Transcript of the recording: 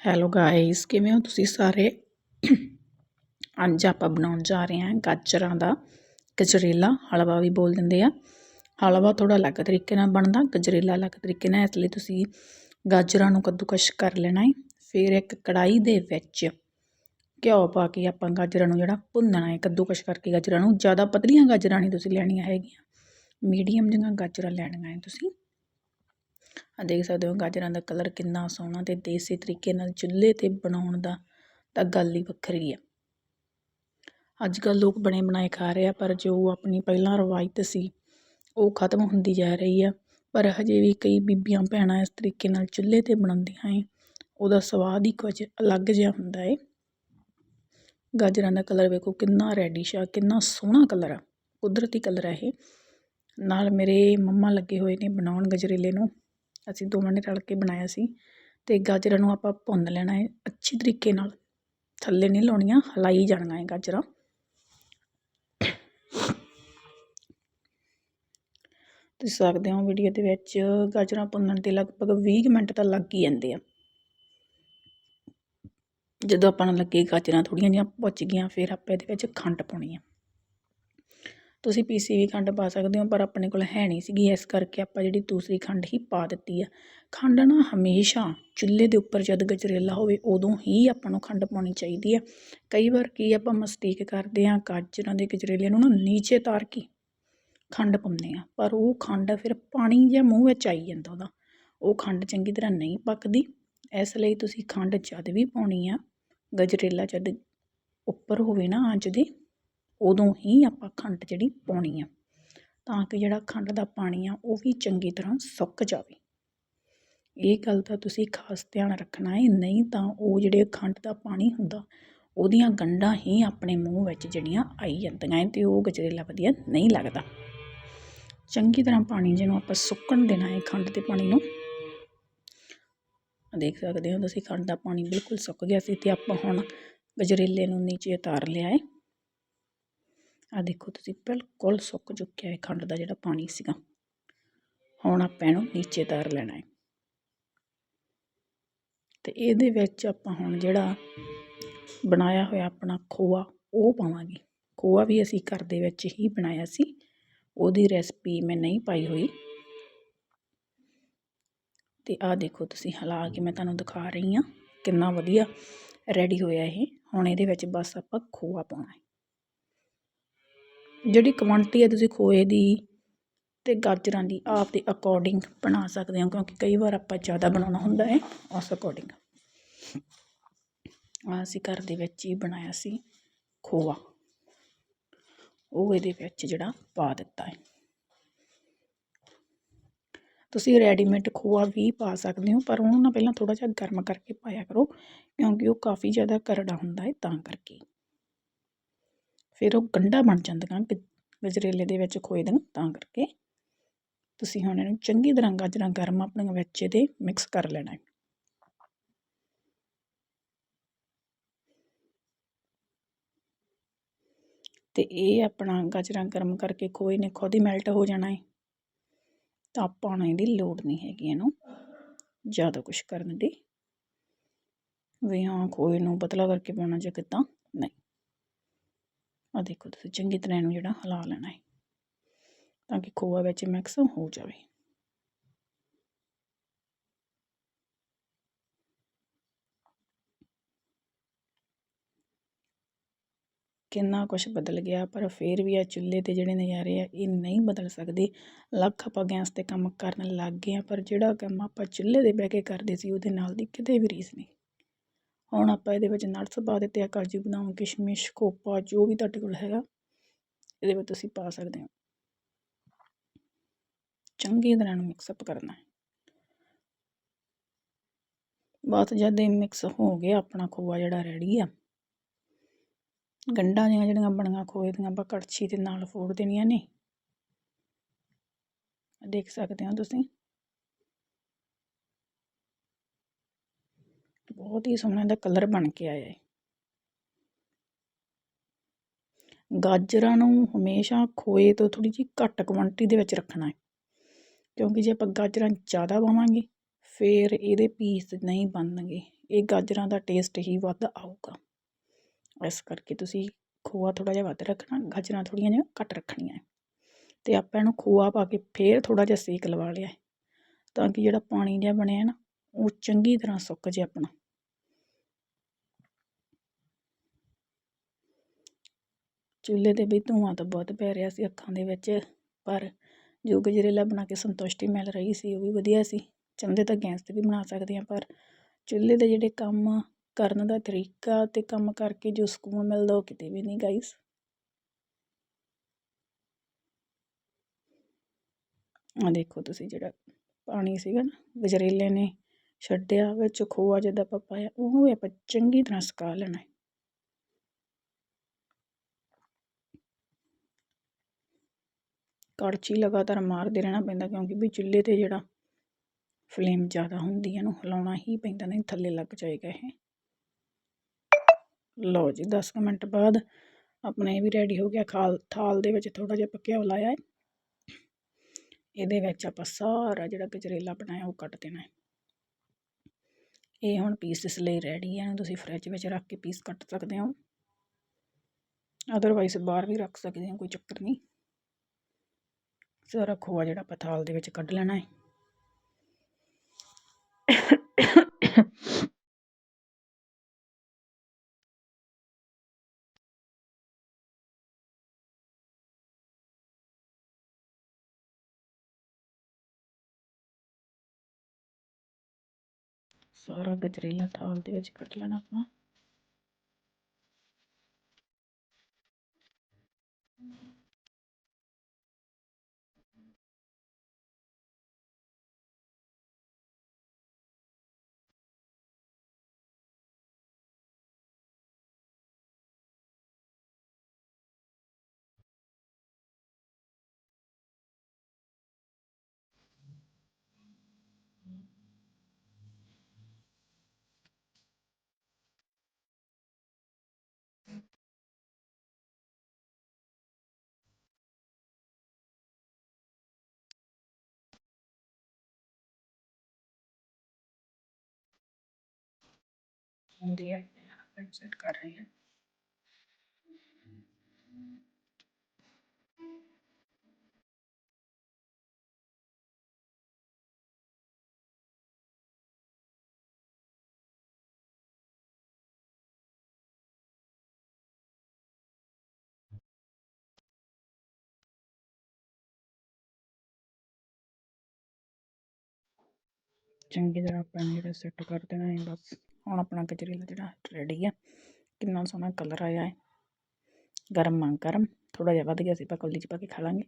Hello guys ਕਿਵੇਂ ਹੋ ਤੁਸੀਂ ਸਾਰੇ? ਅੱਜ ਆਪਾਂ ਬਣਾਉਣ ਜਾ ਰਹੇ ਹਾਂ ਗਾਜਰਾਂ ਦਾ ਗਜਰੇਲਾ, ਹਲਵਾ ਵੀ ਬੋਲ ਦਿੰਦੇ ਆ। ਹਲਵਾ ਥੋੜਾ ਅਲੱਗ ਤਰੀਕੇ ਨਾਲ ਬਣਦਾ, ਗਜਰੇਲਾ ਅਲੱਗ ਤਰੀਕੇ ਨਾਲ, ਇਸ ਲਈ ਤੁਸੀਂ ਗਾਜਰਾਂ ਨੂੰ ਕੱਦੂਕਸ਼ ਕਰ ਲੈਣਾ ਹੈ ਫਿਰ ਇੱਕ ਕੜਾਈ ਦੇ ਵਿੱਚ ਘਿਓ ਪਾ ਕੇ ਆਪਾਂ ਗਾਜਰਾਂ ਨੂੰ ਜਿਹੜਾ ਭੁੰਨਣਾ ਹੈ ਕੱਦੂਕਸ਼ ਕਰਕੇ ਗਾਜਰਾਂ ਨੂੰ, ਜ਼ਿਆਦਾ ਪਤਲੀਆਂ ਗਾਜਰਾਂ ਨਹੀਂ ਤੁਸੀਂ ਲੈਣੀਆਂ ਹੈਗੀਆਂ। ਮੀਡੀਅਮ ਜਿਹੀਆਂ ਗਾਜਰਾਂ ਲੈਣੀਆਂ ਹੈ ਤੁਸੀਂ। ਆ ਦੇਖ ਸਕਦੇ ਹੋ ਗਾਜਰਾਂ ਦਾ ਕਲਰ ਕਿੰਨਾ ਸੋਹਣਾ ਤੇ ਦੇਸੀ ਤਰੀਕੇ ਨਾਲ ਚੁੱਲ੍ਹੇ 'ਤੇ ਬਣਾਉਣ ਦਾ ਤਾਂ ਗੱਲ ਹੀ ਵੱਖਰੀ ਆ। ਅੱਜ ਕੱਲ੍ਹ ਲੋਕ ਬਣੇ ਬਣਾਏ ਖਾ ਰਹੇ ਆ, ਪਰ ਜੋ ਆਪਣੀ ਪਹਿਲਾਂ ਰਵਾਇਤ ਸੀ, ਉਹ ਖਤਮ ਹੁੰਦੀ ਜਾ ਰਹੀ ਆ। ਪਰ ਹਜੇ ਵੀ ਕਈ ਬੀਬੀਆਂ ਭੈਣਾਂ ਇਸ ਤਰੀਕੇ ਨਾਲ ਚੁੱਲ੍ਹੇ 'ਤੇ ਬਣਾਉਂਦੀਆਂ ਏ ਉਹਦਾ ਸਵਾਦ ਹੀ ਕੁਝ ਅਲੱਗ ਜਿਹਾ ਹੁੰਦਾ ਏ। ਗਾਜਰਾਂ ਦਾ ਕਲਰ ਵੇਖੋ ਕਿੰਨਾ ਰੈਡਿਸ਼ ਆ, ਕਿੰਨਾ ਸੋਹਣਾ ਕਲਰ ਆ, ਕੁਦਰਤੀ ਕਲਰ ਆ ਇਹ। ਨਾਲ ਮੇਰੇ ਮੰਮਾ ਲੱਗੇ ਹੋਏ ਨੇ ਬਣਾਉਣ ਗਜਰੇਲੇ ਨੂੰ। ਅਸੀਂ ਦੋਵਾਂ ਨੇ ਰਲ ਕੇ ਬਣਾਇਆ ਸੀ ਅਤੇ ਗਾਜਰਾਂ ਨੂੰ ਆਪਾਂ ਭੁੰਨ ਲੈਣਾ ਹੈ ਅੱਛੀ ਤਰੀਕੇ ਨਾਲ। ਥੱਲੇ ਨਹੀਂ ਲਾਉਣੀਆਂ, ਹਲਾਈ ਜਾਣੀਆਂ ਹੈ ਗਾਜਰਾਂ। ਤੁਸੀਂ ਸਕਦੇ ਹੋ ਵੀਡੀਓ ਦੇ ਵਿੱਚ ਗਾਜਰਾਂ ਭੁੰਨਣ 'ਤੇ ਲਗਭਗ 20 ਮਿੰਟ ਤਾਂ ਲੱਗ ਹੀ ਜਾਂਦੇ ਆ। ਜਦੋਂ ਆਪਾਂ ਨੂੰ ਲੱਗੇ ਗਾਜਰਾਂ ਥੋੜ੍ਹੀਆਂ ਜਿਹੀਆਂ ਭੁੱਜ ਗਈਆਂ, ਫਿਰ ਆਪਾਂ ਇਹਦੇ ਵਿੱਚ ਖੰਡ ਪਾਉਣੀ ਆ। ਤੁਸੀਂ ਪੀਸੀ ਵੀ ਖੰਡ ਪਾ ਸਕਦੇ ਹੋ, ਪਰ ਆਪਣੇ ਕੋਲ ਹੈ ਨਹੀਂ ਸੀਗੀ। ਇਸ ਕਰਕੇ ਆਪਾਂ ਜਿਹੜੀ ਦੂਸਰੀ ਖੰਡ ਹੀ ਪਾ ਦਿੱਤੀ ਆ। ਖੰਡ ਨਾ ਹਮੇਸ਼ਾ ਚੁੱਲ੍ਹੇ ਦੇ ਉੱਪਰ ਜਦ ਗਜਰੇਲਾ ਹੋਵੇ, ਉਦੋਂ ਹੀ ਆਪਾਂ ਨੂੰ ਖੰਡ ਪਾਉਣੀ ਚਾਹੀਦੀ ਆ। ਕਈ ਵਾਰ ਕੀ ਆਪਾਂ ਮਸਟੇਕ ਕਰਦੇ ਆ ਗਾਜਰਾਂ ਦੇ ਗਜਰੇਲੇ ਨੂੰ ਨਾ ਨੀਚੇ ਤਾਰ ਕੇ ਖੰਡ ਪਾਉਂਦੇ ਆ ਪਰ ਉਹ ਖੰਡ ਫਿਰ ਪਾਣੀ ਜਾਂ ਮੂੰਹ ਵਿੱਚ ਆਈ ਜਾਂਦਾ ਉਹਦਾ। ਉਹ ਖੰਡ ਚੰਗੀ ਤਰ੍ਹਾਂ ਨਹੀਂ ਪੱਕਦੀ। ਇਸ ਲਈ ਤੁਸੀਂ ਖੰਡ ਜਦ ਵੀ ਪਾਉਣੀ ਆ, ਗਜਰੇਲਾ ਜਦ ਉੱਪਰ ਹੋਵੇ ਨਾ ਆਂਚ ਦੇ ਉਦੋਂ ਹੀ ਆਪਾਂ ਖੰਡ ਜਿਹੜੀ ਪਾਉਣੀ ਆ, ਤਾਂ ਕਿ ਜਿਹੜਾ ਖੰਡ ਦਾ ਪਾਣੀ ਆ, ਉਹ ਵੀ ਚੰਗੀ ਤਰ੍ਹਾਂ ਸੁੱਕ ਜਾਵੇ। ਇਹ ਗੱਲ ਦਾ ਤੁਸੀਂ ਖਾਸ ਧਿਆਨ ਰੱਖਣਾ ਹੈ ਨਹੀਂ ਤਾਂ ਉਹ ਜਿਹੜੇ ਖੰਡ ਦਾ ਪਾਣੀ ਹੁੰਦਾ, ਉਹਦੀਆਂ ਗੰਢਾਂ ਹੀ ਆਪਣੇ ਮੂੰਹ ਵਿੱਚ ਜਿਹੜੀਆਂ ਆਈ ਜਾਂਦੀਆਂ ਤੇ ਉਹ ਗਜਰੇਲਾ ਵਧੀਆ ਨਹੀਂ ਲੱਗਦਾ। ਚੰਗੀ ਤਰ੍ਹਾਂ ਪਾਣੀ ਜਿਹਨੂੰ ਆਪਾਂ ਸੁੱਕਣ ਦੇਣਾ ਹੈ ਖੰਡ ਦੇ ਪਾਣੀ ਨੂੰ ਦੇਖ ਸਕਦੇ ਹੋ ਤੁਸੀਂ ਖੰਡ ਦਾ ਪਾਣੀ ਬਿਲਕੁਲ ਸੁੱਕ ਗਿਆ ਸੀ ਤੇ ਆਪਾਂ ਹੁਣ ਗਜਰੇਲੇ ਨੂੰ ਨੀਚੇ ਉਤਾਰ ਲਿਆ ਹੈ ਆ ਦੇਖੋ ਤੁਸੀਂ ਬਿਲਕੁਲ ਸੁੱਕ ਚੁੱਕਿਆ ਹੈ ਖੰਡ ਦਾ ਜਿਹੜਾ ਪਾਣੀ ਸੀਗਾ। ਹੁਣ ਆਪਾਂ ਇਹਨੂੰ ਨੀਚੇ ਤਾਰ ਲੈਣਾ ਹੈ। ਤੇ ਇਹਦੇ ਵਿੱਚ ਆਪਾਂ ਹੁਣ ਜਿਹੜਾ ਬਣਾਇਆ ਹੋਇਆ ਆਪਣਾ ਖੋਆ, ਉਹ ਪਾਵਾਂਗੇ। ਖੋਆ ਵੀ ਅਸੀਂ ਘਰ ਦੇ ਵਿੱਚ ਹੀ ਬਣਾਇਆ ਸੀ। ਉਹਦੀ ਰੈਸਪੀ ਮੈਂ ਨਹੀਂ ਪਾਈ ਹੋਈ। ਤੇ ਆਹ ਦੇਖੋ ਤੁਸੀਂ ਹਿਲਾ ਕੇ ਮੈਂ ਤੁਹਾਨੂੰ ਦਿਖਾ ਰਹੀ ਹਾਂ ਕਿੰਨਾ ਵਧੀਆ ਰੈਡੀ ਹੋਇਆ ਇਹ। ਹੁਣ ਇਹਦੇ ਵਿੱਚ ਬਸ ਆਪਾਂ ਖੋਆ ਪਾਉਣਾ ਹੈ। ਜਿਹੜੀ ਕੁਆਂਟਿਟੀ ਹੈ ਤੁਸੀਂ ਖੋਏ ਦੀ ਅਤੇ ਗਾਜਰਾਂ ਦੀ, ਆਪ ਦੇ ਅਕੋਰਡਿੰਗ ਬਣਾ ਸਕਦੇ ਹੋ, ਕਿਉਂਕਿ ਕਈ ਵਾਰ ਆਪਾਂ ਜ਼ਿਆਦਾ ਬਣਾਉਣਾ ਹੁੰਦਾ ਹੈ, ਉਸ ਅਕੋਰਡਿੰਗ ਅਸੀਂ ਘਰ ਦੇ ਵਿੱਚ ਹੀ ਬਣਾਇਆ ਸੀ ਖੋਆ। ਉਹ ਇਹਦੇ ਵਿੱਚ ਜਿਹੜਾ ਪਾ ਦਿੱਤਾ ਹੈ। ਤੁਸੀਂ ਰੈਡੀਮੇਡ ਖੋਆ ਵੀ ਪਾ ਸਕਦੇ ਹੋ, ਪਰ ਉਹਨੂੰ ਨਾ ਪਹਿਲਾਂ ਥੋੜਾ ਜਿਹਾ ਗਰਮ ਕਰਕੇ ਪਾਇਆ ਕਰੋ, ਕਿਉਂਕਿ ਉਹ ਕਾਫੀ ਜ਼ਿਆਦਾ ਕਰੜਾ ਹੁੰਦਾ ਹੈ, ਤਾਂ ਕਰਕੇ। ਫਿਰ ਉਹ ਗੰਢਾ ਬਣ ਜਾਂਦੀਆਂ ਗਜਰੇਲੇ ਦੇ ਵਿੱਚ ਖੋਏ ਦੀਆਂ, ਤਾਂ ਕਰਕੇ ਤੁਸੀਂ ਹੁਣ ਇਹਨੂੰ ਚੰਗੀ ਤਰ੍ਹਾਂ ਗਾਜਰਾਂ ਗਰਮ ਆਪਣੀਆਂ ਵਿੱਚ ਇਹਦੇ ਮਿਕਸ ਕਰ ਲੈਣਾ ਹੈ। ਤੇ ਇਹ ਆਪਣਾ ਗਾਜਰਾਂ ਗਰਮ ਕਰਕੇ ਖੋਏ ਨੇ, ਖੁਦ ਹੀ ਮੈਲਟ ਹੋ ਜਾਣਾ ਹੈ। ਤਾਂ ਆਪਾਂ ਨੂੰ ਇਹਦੀ ਲੋੜ ਨਹੀਂ ਹੈਗੀ ਇਹਨੂੰ ਜ਼ਿਆਦਾ ਕੁਝ ਕਰਨ ਦੀ। ਵੀ ਹਾਂ, ਖੋਏ ਨੂੰ ਪਤਲਾ ਕਰਕੇ ਪਾਉਣਾ ਜਾਂ ਕਿੱਦਾਂ, ਨਹੀਂ। ਆ ਦੇਖੋ ਤੁਸੀਂ ਚੰਗੀ ਤਰ੍ਹਾਂ ਇਹਨੂੰ ਜਿਹੜਾ ਹਿਲਾ ਲੈਣਾ ਹੈ, ਤਾਂ ਕਿ ਖੋਆ ਵਿੱਚ ਮਿਕਸ ਹੋ ਜਾਵੇ। ਕਿੰਨਾ ਕੁਝ ਬਦਲ ਗਿਆ, ਪਰ ਫਿਰ ਵੀ ਆ ਚੁੱਲ੍ਹੇ 'ਤੇ ਜਿਹੜੇ ਨਜ਼ਾਰੇ ਆ, ਇਹ ਨਹੀਂ ਬਦਲ ਸਕਦੇ। ਲੱਖ ਆਪਾਂ ਗੈਸ 'ਤੇ ਕੰਮ ਕਰਨ ਲੱਗ ਗਏ ਆ, ਪਰ ਜਿਹੜਾ ਕੰਮ ਆਪਾਂ ਚੁੱਲ੍ਹੇ 'ਤੇ ਬਹਿ ਕੇ ਕਰਦੇ ਸੀ, ਉਹਦੇ ਨਾਲ ਦੀ ਕਿਤੇ ਵੀ ਰੀਸ ਨਹੀਂ। ਹੁਣ ਆਪਾਂ ਇਹਦੇ ਵਿੱਚ ਨਟਸ ਪਾ ਦਿੱਤੇ ਆ, ਕਾਜੂ ਬਦਾਮ, ਕਿਸ਼ਮਿਸ਼, ਕੋਪਾ, ਜੋ ਵੀ ਤੁਹਾਡੇ ਕੋਲ ਹੈਗਾ, ਇਹਦੇ ਵਿੱਚ ਤੁਸੀਂ ਪਾ ਸਕਦੇ ਹੋ। ਚੰਗੀ ਤਰ੍ਹਾਂ ਨੂੰ ਮਿਕਸ ਅਪ ਕਰਨਾ ਹੈ। ਬਸ ਜਦ ਮਿਕਸ ਹੋ ਗਿਆ, ਆਪਣਾ ਖੋਆ ਜਿਹੜਾ ਰੈਡੀ ਆ, ਗੰਢਾਂ ਦੀਆਂ ਜਿਹੜੀਆਂ ਬਣੀਆਂ, ਖੋਏ ਦੀਆਂ ਆਪਾਂ ਕੜਛੀ ਦੇ ਨਾਲ ਫੋੜ ਦੇਣੀਆਂ ਨੇ। ਦੇਖ ਸਕਦੇ ਹੋ ਤੁਸੀਂ। ਬਹੁਤ ਹੀ ਸੋਹਣਾ ਇਹਦਾ ਕਲਰ ਬਣ ਕੇ ਆਇਆ ਹੈ ਗਾਜਰਾਂ ਨੂੰ ਹਮੇਸ਼ਾ ਖੋਏ ਤੋਂ ਥੋੜੀ ਜਿਹੀ ਘੱਟ ਕੁਆਂਟੀਟੀ ਦੇ ਵਿੱਚ ਰੱਖਣਾ ਹੈ ਕਿਉਂਕਿ ਜੇ ਆਪਾਂ ਗਾਜਰਾਂ ਜ਼ਿਆਦਾ ਪਾਵਾਂਗੇ, ਫਿਰ ਇਹਦੇ ਪੀਸ ਨਹੀਂ ਬਣਨਗੇ। ਇਹ ਗਾਜਰਾਂ ਦਾ ਟੇਸਟ ਹੀ ਵੱਧ ਆਊਗਾ। ਇਸ ਕਰਕੇ ਤੁਸੀਂ ਖੋਆ ਥੋੜ੍ਹਾ ਜਿਹਾ ਵੱਧ ਰੱਖਣਾ, ਗਾਜਰਾਂ ਥੋੜ੍ਹੀਆਂ ਜਿਹੀਆਂ ਘੱਟ ਰੱਖਣੀਆਂ ਹੈ ਅਤੇ ਆਪਾਂ ਇਹਨੂੰ ਖੋਆ ਪਾ ਕੇ ਫਿਰ ਥੋੜ੍ਹਾ ਜਿਹਾ ਸੇਕ ਲਵਾ ਲਿਆ ਤਾਂ ਕਿ ਜਿਹੜਾ ਪਾਣੀ ਜਿਹਾ ਬਣਿਆ ਨਾ, ਉਹ ਚੰਗੀ ਤਰ੍ਹਾਂ ਸੁੱਕ ਜੇ ਆਪਣਾ। ਚੁੱਲ੍ਹੇ ਦੇ ਵੀ ਧੂੰਆਂ ਤਾਂ ਬਹੁਤ ਪੈ ਰਿਹਾ ਸੀ ਅੱਖਾਂ ਦੇ ਵਿੱਚ, ਪਰ ਜੋ ਗਜਰੇਲਾ ਬਣਾ ਕੇ ਸੰਤੁਸ਼ਟੀ ਮਿਲ ਰਹੀ ਸੀ ਉਹ ਵੀ ਵਧੀਆ ਸੀ। ਚਾਹੁੰਦੇ ਤਾਂ ਗੈਸ 'ਤੇ ਵੀ ਬਣਾ ਸਕਦੇ ਹਾਂ, ਪਰ ਚੁੱਲ੍ਹੇ ਦੇ ਜਿਹੜੇ ਕੰਮ ਕਰਨ ਦਾ ਤਰੀਕਾ ਅਤੇ ਕੰਮ ਕਰਕੇ ਜੋ ਸਕੂਨ ਮਿਲਦਾ ਉਹ ਕਿਤੇ ਵੀ ਨਹੀਂ ਗਾਈਸ ਆ ਦੇਖੋ ਤੁਸੀਂ ਜਿਹੜਾ ਪਾਣੀ ਸੀਗਾ ਨਾ, ਗਜਰੇਲੇ ਨੇ ਛੱਡਿਆ, ਵਿੱਚ ਖੋਆ ਜਿੱਦਾਂ ਆਪਾਂ ਪਾਇਆ, ਉਹ ਵੀ ਆਪਾਂ ਚੰਗੀ ਤਰ੍ਹਾਂ ਸੁਕਾ ਲੈਣਾ ਕੜਛੀ ਲਗਾਤਾਰ ਮਾਰਦੇ ਰਹਿਣਾ ਪੈਂਦਾ ਕਿਉਂਕਿ ਵੀ ਚੁੱਲ੍ਹੇ 'ਤੇ ਜਿਹੜਾ ਫਲੇਮ ਜ਼ਿਆਦਾ ਹੁੰਦੀ ਹੈ ਇਹਨੂੰ ਹਿਲਾਉਣਾ ਹੀ ਪੈਂਦਾ ਨਹੀਂ, ਥੱਲੇ ਲੱਗ ਜਾਏਗਾ ਇਹ। ਲਓ ਜੀ 10 ਕੁ ਮਿੰਟ ਬਾਅਦ ਆਪਣਾ ਇਹ ਵੀ ਰੈਡੀ ਹੋ ਗਿਆ, ਖਾਲ, ਥਾਲ ਦੇ ਵਿੱਚ ਥੋੜ੍ਹਾ ਜਿਹਾ ਪੱਕਿਆ ਘਿਓ ਲਾਇਆ ਹੈ। ਇਹਦੇ ਵਿੱਚ ਆਪਾਂ ਸਾਰਾ ਜਿਹੜਾ ਗਜਰੇਲਾ ਬਣਾਇਆ, ਉਹ ਕੱਟ ਦੇਣਾ ਹੈ। ਇਹ ਹੁਣ ਪੀਸ ਇਸ ਲਈ ਰੈਡੀ ਹੈ ਇਹਨੂੰ ਤੁਸੀਂ ਫਰਿੱਜ ਵਿੱਚ ਰੱਖ ਕੇ ਪੀਸ ਕੱਟ ਸਕਦੇ ਹੋ। ਅਦਰਵਾਈਜ਼ ਬਾਹਰ ਵੀ ਰੱਖ ਸਕਦੇ ਹੋ, ਕੋਈ ਚੱਕਰ ਨਹੀਂ। ਸਾਰਾ ਖੋਆ ਜਿਹੜਾ ਆਪਾਂ ਥਾਲ ਦੇ ਵਿੱਚ ਕੱਢ ਲੈਣਾ ਹੈ। ਸਾਰਾ ਗਜਰੇਲਾ ਥਾਲ ਦੇ ਵਿੱਚ ਕੱਢ ਲੈਣਾ ਆਪਾਂ। ਹੁੰਦੀ ਹੈ ਸੈਟ ਕਰ ਰਹੀ ਹਾਂ ਚੰਗੀ ਤਰ੍ਹਾਂ ਆਪਾਂ ਨੇ ਜਿਹੜਾ ਸੈੱਟ ਕਰ ਦੇਣਾ ਹੈ ਬਸ ਹੁਣ ਆਪਣਾ ਗਜਰੇਲਾ ਜਿਹੜਾ ਰੈਡੀ ਆ, ਕਿੰਨਾ ਸੋਹਣਾ ਕਲਰ ਆਇਆ ਹੈ ਗਰਮ ਆ ਗਰਮ। ਥੋੜ੍ਹਾ ਜਿਹਾ ਵੱਧ ਗਿਆ ਸੀ, ਆਪਾਂ ਕੌਲੀ 'ਚ ਪਾ ਕੇ ਖਾ ਲਾਂਗੇ।